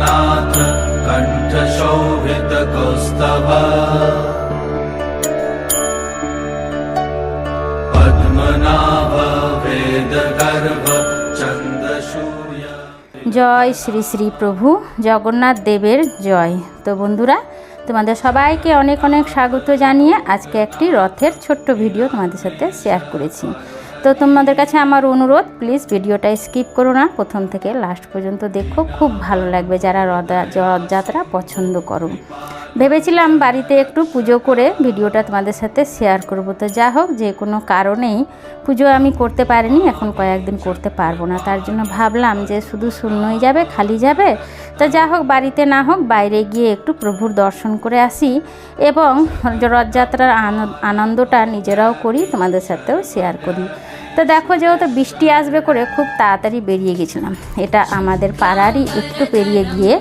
नाथ कण्ठशोभितकौस्तव पद्मनाभ वेदगर्भ चन्द्रशूर्य জয় শ্রী শ্রী প্রভু, জগন্নাথ দেবের জয়। তো বন্ধুরা, তোমাদের সবাইকে অনেক অনেক স্বাগত জানিয়ে আজকে একটি রথের ছোট্ট ভিডিও তোমাদের সাথে শেয়ার করেছি। তো তোমাদের কাছে আমার অনুরোধ প্লিজ ভিডিওটা স্কিপ করো না। প্রথম থেকে লাস্ট পর্যন্ত দেখো, খুব ভালো লাগবে যারা রথ রথযাত্রা পছন্দ করো। ভেবেছিলাম বাড়িতে একটু পুজো করে ভিডিওটা তোমাদের সাথে শেয়ার করব। তো যা হোক, যে কোনো কারণেই পুজো আমি করতে পারিনি, এখন কয়েকদিন করতে পারব না। তার জন্য ভাবলাম যে শুধু শূন্যই যাবে, খালি যাবে। তো যা হোক, বাড়িতে না হোক, বাইরে গিয়ে একটু প্রভুর দর্শন করে আসি এবং রথযাত্রার আন- আনন্দটা নিজেরাও করি, তোমাদের সাথেও শেয়ার করি। তো দেখো যেহেতু বৃষ্টি আসবে করে খুব তাড়াতাড়ি বেরিয়ে গেছিলাম। এটা আমাদের পাড়ারই একটু পেরিয়ে গিয়ে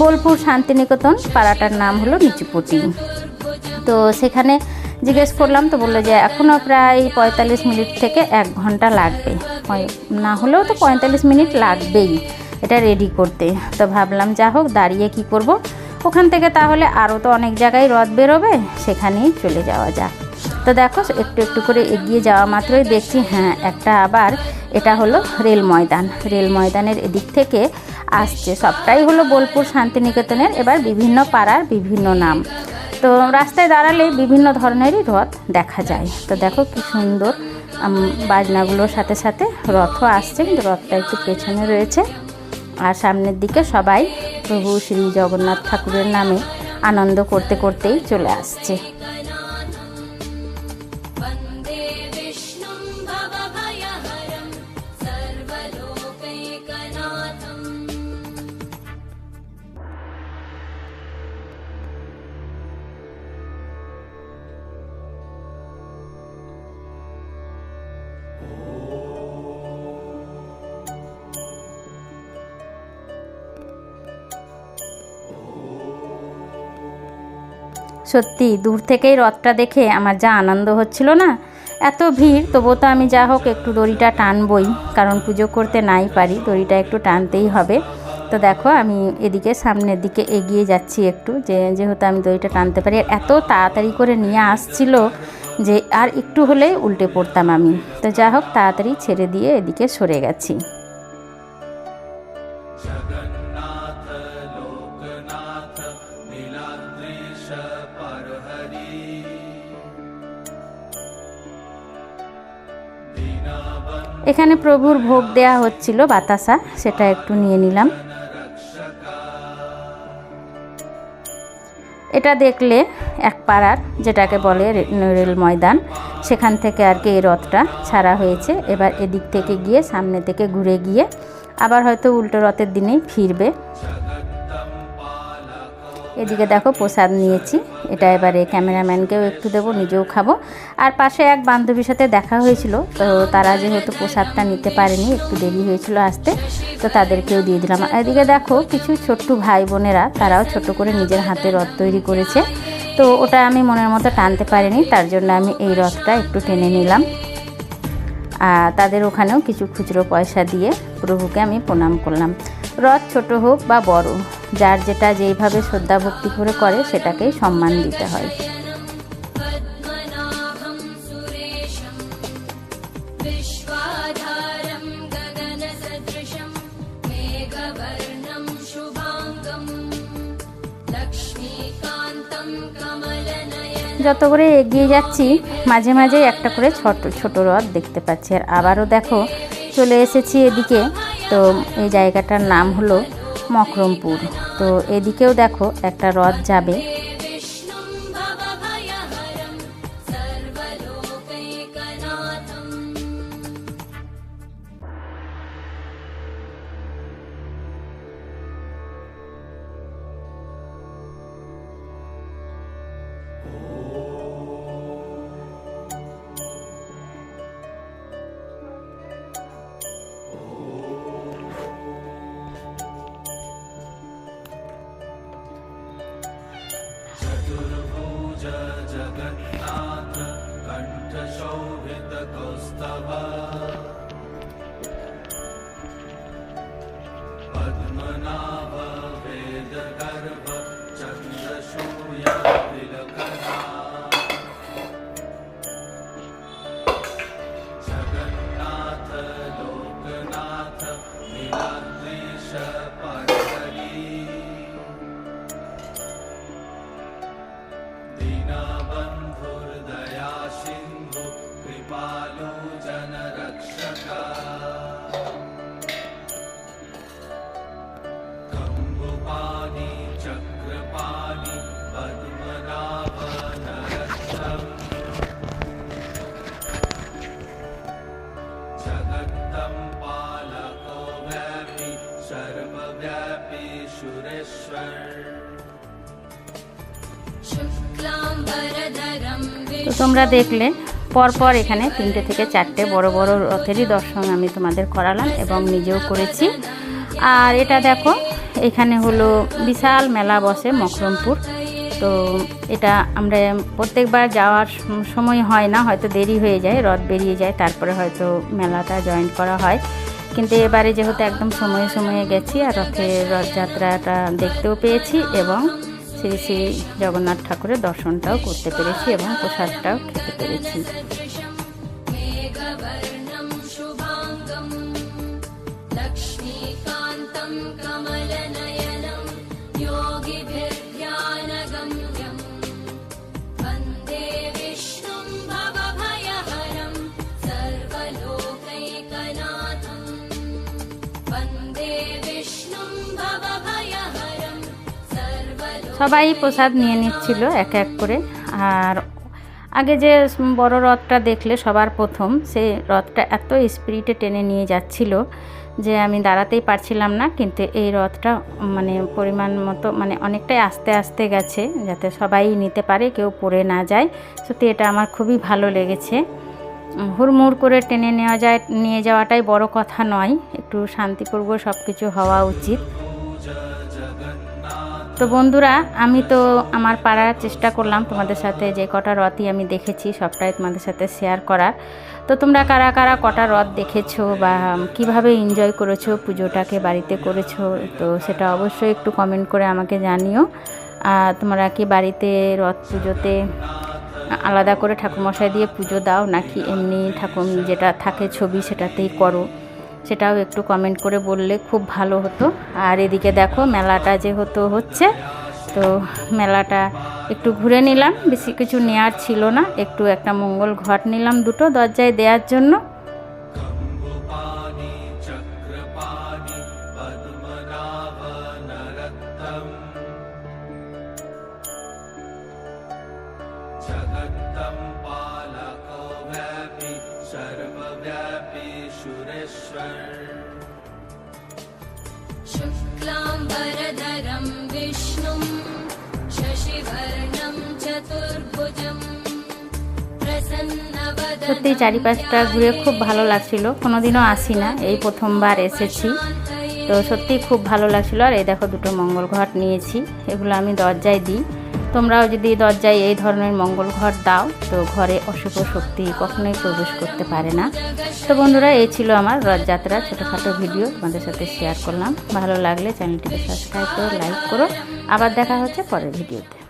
বোলপুর শান্তিনিকেতন, পাড়াটার নাম হলো নিচুপটি তো সেখানে জিজ্ঞেস করলাম, তো বলল যে এখনও প্রায় পঁয়তাল্লিশ মিনিট থেকে এক ঘণ্টা লাগবে। না হলেও তো পঁয়তাল্লিশ মিনিট লাগবেই এটা রেডি করতে। তো ভাবলাম, যা হোক, দাঁড়িয়ে কি করব? ওখান থেকে তাহলে আরও তো অনেক জায়গায় রথ বেরোবে, সেখানেই চলে যাওয়া যাক। তো দেখো, একটু একটু করে এগিয়ে যাওয়া মাত্রই দেখছি হ্যাঁ একটা আবার এটা হলো রেল ময়দান। রেল ময়দানের এদিক থেকে আসছে, সবটাই হলো বোলপুর শান্তিনিকেতনের, এবার বিভিন্ন পাড়ার বিভিন্ন নাম। তো রাস্তায় দাঁড়ালে বিভিন্ন ধরনেরই রথ দেখা যায়। তো দেখো কি সুন্দর বাজনাগুলোর সাথে সাথে রথও আসছে, কিন্তু রথটা একটু পেছনে রয়েছে। আর সামনের দিকে সবাই প্রভু শ্রী জগন্নাথ ঠাকুরের নামে আনন্দ করতে করতেই চলে আসছে। সত্যি, দূর থেকেই রথটা দেখে আমার যা আনন্দ হচ্ছিল না? এত ভিড়, তবুও তো আমি যা হোক একটু দড়িটা টানবই, কারণ পুজো করতে নাই পারি, দড়িটা একটু টানতেই হবে। তো দেখো, আমি এদিকে সামনের দিকে এগিয়ে যাচ্ছি একটু, যে যেহেতু আমি দড়িটা টানতে পারি এত তাড়াতাড়ি করে নিয়ে আসছিল যে আর একটু হলেই উল্টে পড়তাম আমি। তো যা হোক, তাড়াতাড়ি ছেড়ে দিয়ে এদিকে সরে গেছি। এখানে প্রভুর ভোগ দেয়া হচ্ছিল, বাতাসা, সেটা একটু নিয়ে নিলাম। এটা দেখলে এক পাড়ার, যেটাকে বলে রেল ময়দান, সেখান থেকে আর কি এই রথটা ছাড়া হয়েছে। এবার এদিক থেকে গিয়ে, সামনে থেকে ঘুরে গিয়ে, আবার হয়তো উল্টো রথের দিনেই ফিরবে। এদিকে দেখো প্রসাদ নিয়েছি। এটা এবারে ক্যামেরাম্যানকেও একটু দেবো, নিজেও খাব। আর পাশে এক বান্ধবীর সাথে দেখা হয়েছিল, তো তারা যেহেতু প্রসাদটা নিতে পারেনি, একটু দেরি হয়েছিল আসতে, তো তাদেরকেও দিয়ে দিলাম। এদিকে দেখো কিছু ছোট্ট ভাই বোনেরা, তারাও ছোট করে নিজের হাতে রথ তৈরি করেছে। তো ওটা আমি মনের মতো টানতে পারিনি, তার জন্য আমি এই রথটা একটু টেনে নিলাম। আর তাদের ওখানেও কিছু খুচরো পয়সা দিয়ে প্রভুকে আমি প্রণাম করলাম। রথ ছোট হোক বা বড় যার যেটা যেইভাবে শ্রদ্ধা ভক্তি করে করে সেটাকেই সম্মান দিতে হয়। যত করে এগিয়ে যাচ্ছি, মাঝে মাঝে একটা করে ছোট ছোট হ্রদ দেখতে পাচ্ছি। আর আবারও দেখো, চলে এসেছি এদিকে। তো এই জায়গাটার নাম হলো মকরমপুর। তো এদিকেও দেখো একটা রথ যাবে। जगन्नाथ कण्ठशोभितकौस्तव তো তোমরা দেখলে, পরপর এখানে তিনটে থেকে চারটে বড় বড় রথেরই দর্শন আমি তোমাদের করালাম এবং নিজেও করেছি। আর এটা দেখো, এখানে হলো বিশাল মেলা বসে মকরমপুর। তো এটা আমরা প্রত্যেকবার যাওয়ার সময় হয় না, হয়তো দেরি হয়ে যায়, রথ বেরিয়ে যায়, তারপরে হয়তো মেলাটা জয়েন করা হয়। কিন্তু এবারে যেহেতু একদম সময়ে সময়ে গেছি আর রথের রথযাত্রাটা দেখতেও পেয়েছি এবং শ্রী শ্রী জগন্নাথ ঠাকুরের দর্শনটাও করতে পেরেছি এবং প্রসাদটাও খেতে পেরেছি। সবাই প্রসাদ নিয়ে নিচ্ছিল এক এক করে। আর আগে যে বড় রথটা দেখলে সবার প্রথম সেই রথটা এত স্পিরিটে টেনে নিয়ে যাচ্ছিল যে আমি দাঁড়াতেই পারছিলাম না। কিন্তু এই রথটা মানে পরিমাণ মতো মানে অনেকটাই আস্তে আস্তে গেছে যাতে সবাই নিতে পারে, কেউ পড়ে না যায়। সত্যি এটা আমার খুবই ভালো লেগেছে। হুড়মুড় করে টেনে নেওয়া যায়, নিয়ে যাওয়াটাই বড় কথা নয়, একটু শান্তিপূর্ব সব কিছু হওয়া উচিত। তো বন্ধুরা, আমি তো আমার পাড়ার চেষ্টা করলাম তোমাদের সাথে যে কটা রথই আমি দেখেছি, সবটাই তোমাদের সাথে শেয়ার করার। তো তোমরা কারা কারা কটা রথ দেখেছ বা কীভাবে এনজয় করেছ, পুজোটাকে বাড়িতে করেছ, তো সেটা অবশ্যই একটু কমেন্ট করে আমাকে জানিও। আর তোমরা কি বাড়িতে রথ পুজোতে আলাদা করে ঠাকুরমশাই দিয়ে পুজো দাও, নাকি এমনি ঠাকুর যেটা থাকে ছবি সেটাতেই করো? সেটাও একটু কমেন্ট করে বললে খুব ভালো হতো। আর এদিকে দেখো মেলাটা যেহেতু হচ্ছে, তো মেলাটা একটু ঘুরে নিলাম, বেশি কিছু নেওয়ার ছিল না। একটু একটা মঙ্গল ঘট নিলাম দুটো দরজায় দেওয়ার জন্য। विष्णुं शशिवर्णं चतुर्भुजं प्रसन्नवदनं সত্যি চারিপাশটা ঘুরে খুব ভালো লাগছিল কোনোদিনও আসি না এই প্রথমবার এসেছি তো সত্যি খুব ভালো লাগছিল আর এই দেখো দুটো মঙ্গল ঘট নিয়েছি এগুলো আমি দরজায় দিই তোমরাও যদি দরজায় এই ধরনের মঙ্গল ঘর দাও, তো ঘরে অশুভ শক্তি কখনোই প্রবেশ করতে পারে না। তো বন্ধুরা, এই ছিল আমার রথযাত্রা ছোটোখাটো ভিডিও, তোমাদের সাথে শেয়ার করলাম। ভালো লাগলে চ্যানেলটিকে সাবস্ক্রাইব করো লাইক করো। আবার দেখা হচ্ছে পরের ভিডিওতে।